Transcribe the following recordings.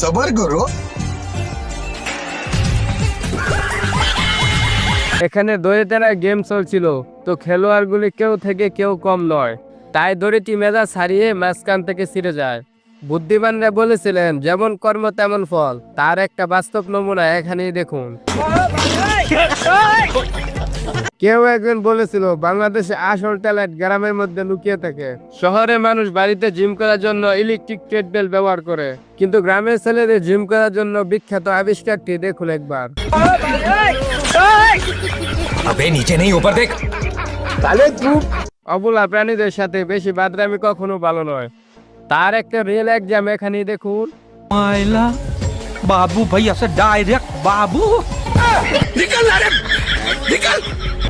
সবার করো এখানে দড়ি তারা গেম চলছিল, তো খেলোয়াড়গুলি কেউ থেকে কেউ কম নয় তাই দড়িটি মেজা সারিয়ে মাঝখান থেকে ছিঁড়ে যায়। বুদ্ধিমানরা বলেছিলেন যেমন কর্ম তেমন ফল। তার একটা বাস্তব নমুনা এখানেই দেখুন। কেউ একজন বলেছিল বাংলাদেশে আসল ট্যালেন্ট গ্রামের মধ্যে লুকিয়ে থাকে। শহরে মানুষ বাড়িতে জিম করার জন্য ইলেকট্রিক ট্রেডবেল ব্যবহার করে। কিন্তু গ্রামের ছেলেদের জিম করার জন্য বিখ্যাত আবিষ্কারটি দেখুন একবার। নিচে নেই উপর দেখ। অবলা প্রাণীদের সাথে বেশি বাদরামি কখনো ভালো নয়। তার একটা রেল এক্সাম এখানে দেখুন। মাইলা বাবু ভাইয়া সে ডাইরেক্ট বাবু।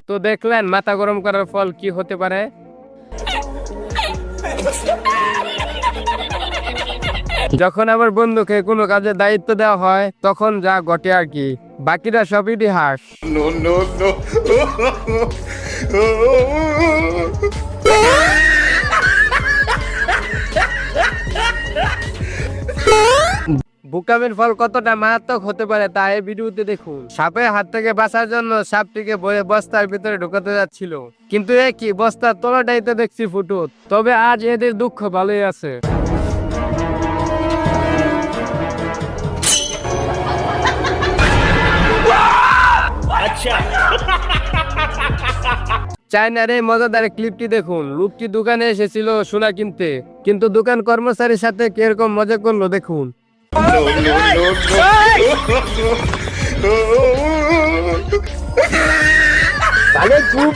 তো দেখলেন মাথা গরম করার ফল কি হতে পারে? যখন আমার বন্ধুকে কোনো কাজে দায়িত্ব দেওয়া হয় তখন যা ঘটে আর কি। বাকিরা সব ইতিহাস। বুকামের ফল কতটা মারাত্মক হতে পারে তা এই ভিডিওতে দেখুন। সাপের হাত থেকে বাঁচার জন্য সাপটিকে বয়ে বস্তার ভিতরে ঢুকাতে যাচ্ছিল। কিন্তু এ কি? বস্তার তলাটাই তো দেখছি ফুটুত। তবে আজ এদের দুঃখ ভালোই আছে। চায়নার এই মজাদার ক্লিপটি দেখুন। লোকটি দোকানে এসেছিল সোনা কিনতে। কিন্তু দোকান কর্মচারীর সাথে কীরকম মজা করল দেখুন। No, no, no, no. no. Dale, tú.